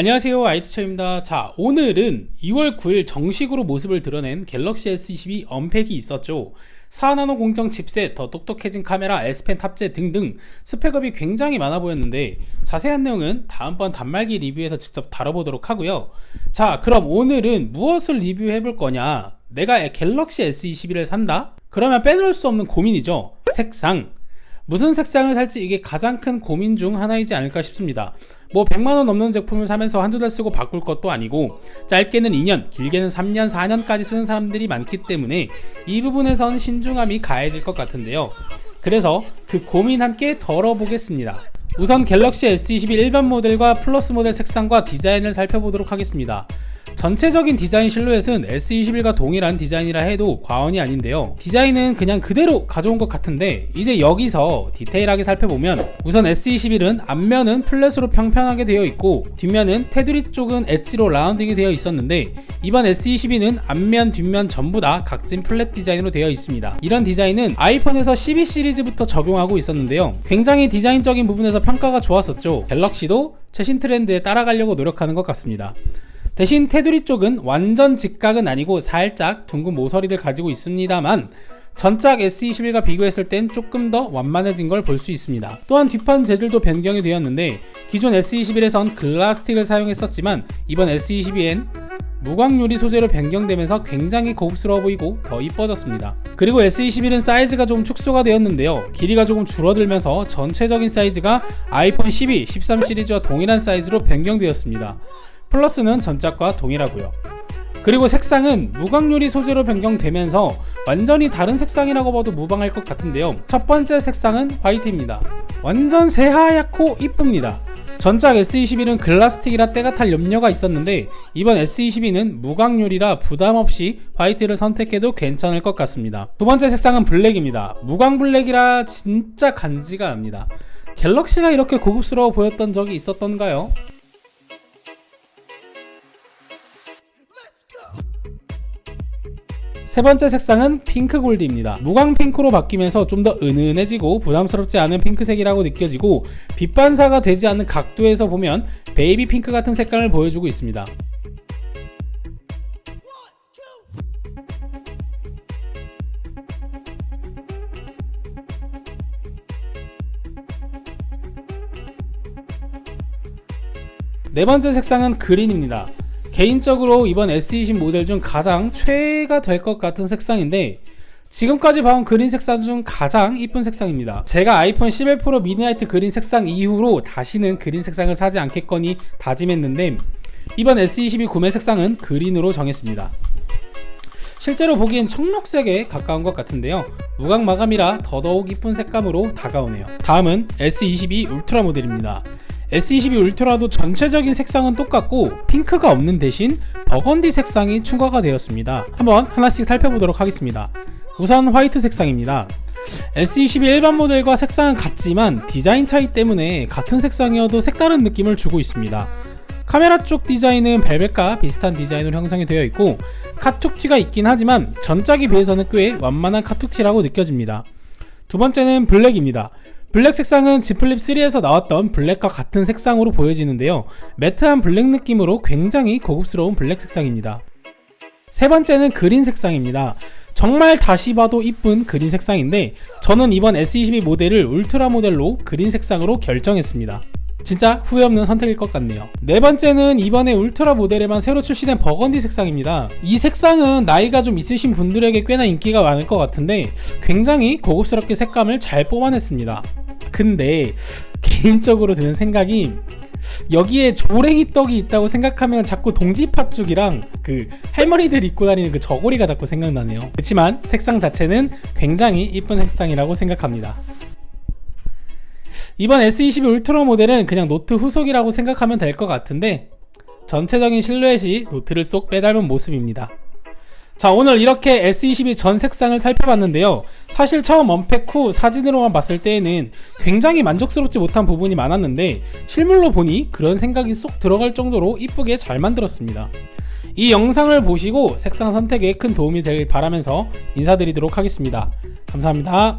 안녕하세요 아이트처입니다. 자 오늘은 2월 9일 정식으로 모습을 드러낸 갤럭시 S22 언팩이 있었죠. 4나노 공정 칩셋, 더 똑똑해진 카메라, S펜 탑재 등등 스펙업이 굉장히 많아 보였는데 자세한 내용은 다음번 단말기 리뷰에서 직접 다뤄보도록 하고요. 자 그럼 오늘은 무엇을 리뷰해 볼 거냐? 내가 갤럭시 S21을 산다? 그러면 빼놓을 수 없는 고민이죠. 색상 무슨 색상을 살지 이게 가장 큰 고민 중 하나이지 않을까 싶습니다. 뭐 100만원 넘는 제품을 사면서 한두 달 쓰고 바꿀 것도 아니고 짧게는 2년, 길게는 3년, 4년까지 쓰는 사람들이 많기 때문에 이 부분에선 신중함이 가해질 것 같은데요. 그래서 그 고민 함께 덜어보겠습니다. 우선 갤럭시 S22 일반 모델과 플러스 모델 색상과 디자인을 살펴보도록 하겠습니다. 전체적인 디자인 실루엣은 S21과 동일한 디자인이라 해도 과언이 아닌데요. 디자인은 그냥 그대로 가져온 것 같은데 이제 여기서 디테일하게 살펴보면 우선 S21은 앞면은 플랫으로 평평하게 되어 있고 뒷면은 테두리 쪽은 엣지로 라운딩이 되어 있었는데 이번 S22는 앞면 뒷면 전부 다 각진 플랫 디자인으로 되어 있습니다. 이런 디자인은 아이폰에서 12 시리즈부터 적용하고 있었는데요. 굉장히 디자인적인 부분에서 평가가 좋았었죠. 갤럭시도 최신 트렌드에 따라가려고 노력하는 것 같습니다. 대신 테두리 쪽은 완전 직각은 아니고 살짝 둥근 모서리를 가지고 있습니다만 전작 S21과 비교했을 땐 조금 더 완만해진 걸 볼 수 있습니다. 또한 뒷판 재질도 변경이 되었는데 기존 S21에선 글라스틱을 사용했었지만 이번 S22엔 무광유리 소재로 변경되면서 굉장히 고급스러워 보이고 더 이뻐졌습니다. 그리고 S21은 사이즈가 조금 축소가 되었는데요. 길이가 조금 줄어들면서 전체적인 사이즈가 아이폰 12, 13 시리즈와 동일한 사이즈로 변경되었습니다. 플러스는 전작과 동일하고요. 그리고 색상은 무광유리 소재로 변경되면서 완전히 다른 색상이라고 봐도 무방할 것 같은데요. 첫 번째 색상은 화이트입니다. 완전 새하얗고 이쁩니다. 전작 S21은 글라스틱이라 때가 탈 염려가 있었는데 이번 S22는 무광유리라 부담 없이 화이트를 선택해도 괜찮을 것 같습니다. 두 번째 색상은 블랙입니다. 무광 블랙이라 진짜 간지가 납니다. 갤럭시가 이렇게 고급스러워 보였던 적이 있었던가요? 세 번째 색상은 핑크 골드입니다. 무광 핑크로 바뀌면서 좀 더 은은해지고 부담스럽지 않은 핑크색이라고 느껴지고 빛 반사가 되지 않는 각도에서 보면 베이비 핑크 같은 색감을 보여주고 있습니다. 네 번째 색상은 그린입니다. 개인적으로 이번 S20 모델 중 가장 최애가 될 것 같은 색상인데 지금까지 봐온 그린 색상 중 가장 이쁜 색상입니다. 제가 아이폰 11 프로 미드나이트 그린 색상 이후로 다시는 그린 색상을 사지 않겠거니 다짐했는데 이번 S22 구매 색상은 그린으로 정했습니다. 실제로 보기엔 청록색에 가까운 것 같은데요. 무광 마감이라 더더욱 이쁜 색감으로 다가오네요. 다음은 S22 울트라 모델입니다. S22 울트라도 전체적인 색상은 똑같고 핑크가 없는 대신 버건디 색상이 추가가 되었습니다. 한번 하나씩 살펴보도록 하겠습니다. 우선 화이트 색상입니다. S22 일반 모델과 색상은 같지만 디자인 차이 때문에 같은 색상이어도 색다른 느낌을 주고 있습니다. 카메라 쪽 디자인은 벨벳과 비슷한 디자인으로 형성이 되어 있고 카툭티가 있긴 하지만 전작에 비해서는 꽤 완만한 카툭티라고 느껴집니다. 두 번째는 블랙입니다. 블랙 색상은 지플립 3에서 나왔던 블랙과 같은 색상으로 보여지는데요. 매트한 블랙 느낌으로 굉장히 고급스러운 블랙 색상입니다. 세 번째는 그린 색상입니다. 정말 다시 봐도 이쁜 그린 색상인데 저는 이번 S22 모델을 울트라 모델로 그린 색상으로 결정했습니다. 진짜 후회 없는 선택일 것 같네요. 네 번째는 이번에 울트라 모델에만 새로 출시된 버건디 색상입니다. 이 색상은 나이가 좀 있으신 분들에게 꽤나 인기가 많을 것 같은데 굉장히 고급스럽게 색감을 잘 뽑아냈습니다. 근데 개인적으로 드는 생각이 여기에 조랭이 떡이 있다고 생각하면 자꾸 동지파 쪽이랑 그 할머니들 입고 다니는 그 저고리가 자꾸 생각나네요. 그렇지만 색상 자체는 굉장히 이쁜 색상이라고 생각합니다. 이번 S22 울트라 모델은 그냥 노트 후속이라고 생각하면 될 것 같은데 전체적인 실루엣이 노트를 쏙 빼닮은 모습입니다. 자 오늘 이렇게 S22 전 색상을 살펴봤는데요. 사실 처음 언팩 후 사진으로만 봤을 때에는 굉장히 만족스럽지 못한 부분이 많았는데 실물로 보니 그런 생각이 쏙 들어갈 정도로 이쁘게 잘 만들었습니다. 이 영상을 보시고 색상 선택에 큰 도움이 되길 바라면서 인사드리도록 하겠습니다. 감사합니다